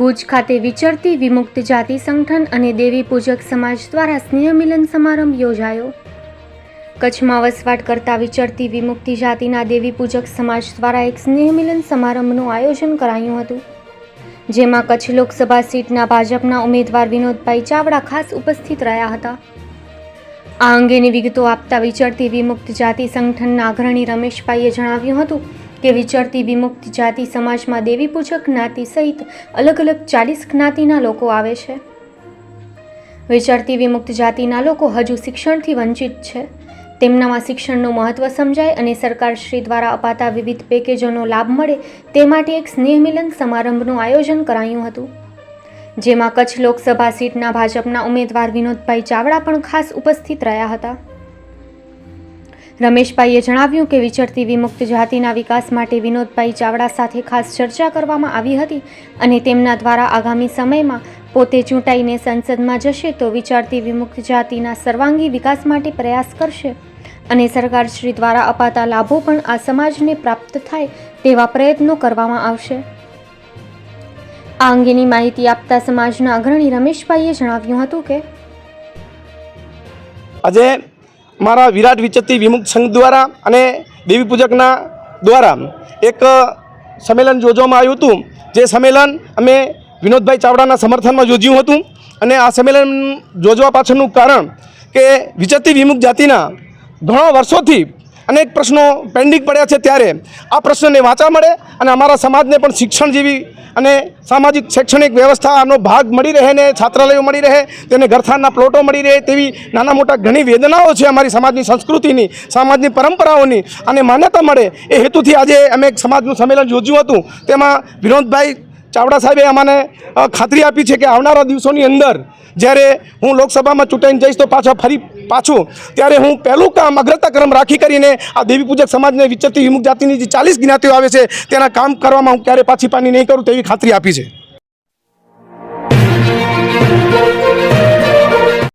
ભુજ ખાતે વિચરતી વિમુક્ત જાતિ સંગઠન અને દેવી પૂજક સમાજ દ્વારા સ્નેહમિલન સમારંભ યોજાયો. કચ્છમાં વસવાટ કરતા વિચરતી વિમુક્તિ જાતિના દેવી પૂજક સમાજ દ્વારા એક સ્નેહમિલન સમારંભનું આયોજન કરાયું હતું. જેમાં કચ્છ લોકસભા સીટના ભાજપના ઉમેદવાર વિનોદભાઈ ચાવડા ખાસ ઉપસ્થિત રહ્યા હતા. આ અંગેની વિગતો આપતા વિચરતી વિમુક્ત જાતિ સંગઠનના અગ્રણી રમેશભાઈએ જણાવ્યું હતું કે વિચરતી વિમુક્ત જાતિ સમાજમાં દેવી પૂજક જ્ઞાતિ સહિત અલગ અલગ ચાલીસ જ્ઞાતિના લોકો આવે છે. વિચરતી વિમુક્ત જાતિના લોકો હજુ શિક્ષણથી વંચિત છે. તેમનામાં શિક્ષણનું મહત્ત્વ સમજાય અને સરકારશ્રી દ્વારા અપાતા વિવિધ પેકેજોનો લાભ મળે તે માટે એક સ્નેહ મિલન સમારંભનું આયોજન કરાયું હતું. જેમાં કચ્છ લોકસભા સીટના ભાજપના ઉમેદવાર વિનોદભાઈ ચાવડા પણ ખાસ ઉપસ્થિત રહ્યા હતા. રમેશભાઈએ જણાવ્યું કે વિચરતી વિમુક્ત જાતિના વિકાસ માટે વિનોદભાઈ ચાવડા સાથે ખાસ ચર્ચા કરવામાં આવી હતી અને તેમના દ્વારા આગામી સમયમાં પોતે ચૂંટાઈને સંસદમાં જશે તો વિચારતી વિમુક્ત જાતિના સર્વાંગી વિકાસ માટે પ્રયાસ કરશે. અને સરકારશ્રી દ્વારા અપાતા લાભો પણ આ સમાજને પ્રાપ્ત થાય તેવા પ્રયત્નો કરવામાં આવશે. આ અંગેની માહિતી આપતા સમાજના અગ્રણી રમેશભાઈએ જણાવ્યું હતું કે આજે મારા વિરાટ વિચતી વિમુક્ત સંઘ દ્વારા અને દેવી પૂજકના દ્વારા એક સંમેલન યોજવામાં આવ્યું હતું. જે સંમેલન અમે વિનોદભાઈ ચાવડાના સમર્થનમાં યોજ્યું હતું. અને આ સંમેલન યોજવા પાછળનું કારણ કે વિચતી વિમુક્ત જાતિના ઘણા વર્ષોથી અનેક પ્રશ્નો પેન્ડિંગ પડ્યા છે ત્યારે. આ પ્રશ્નને વાંચા મળે અને અમારા સમાજને પણ શિક્ષણ જેવી અને સામાજિક શૈક્ષણિક વ્યવસ્થાનો ભાગ મળી રહે ને છાત્રાલયો મળી રહે, તેને ઘરથાનના પ્લોટો મળી રહે તેવી નાના મોટા ઘણી વેદનાઓ છે અમારી સમાજની સંસ્કૃતિની, સમાજની પરંપરાઓની. અને માન્યતા મળે એ હેતુથી આજે અમે એક સમાજનું સંમેલન યોજ્યું હતું. તેમાં વિનોદભાઈ ચાવડા સાહેબે અમને ખાતરી આપી છે કે આવનારા દિવસોની અંદર જ્યારે હું લોકસભામાં ચૂંટાઈને જઈશ તો પાછા ફરી પાછું ત્યારે હું પહેલું કામ અગ્રતા ક્રમ રાખી કરીને આ દેવી પૂજક સમાજને વિચરતી વિમુખ જાતિની જે ચાલીસ જ્ઞાતિઓ આવે છે તેના કામ કરવામાં હું ક્યારે પાછી પાની નહીં કરું તેવી ખાતરી આપી છે.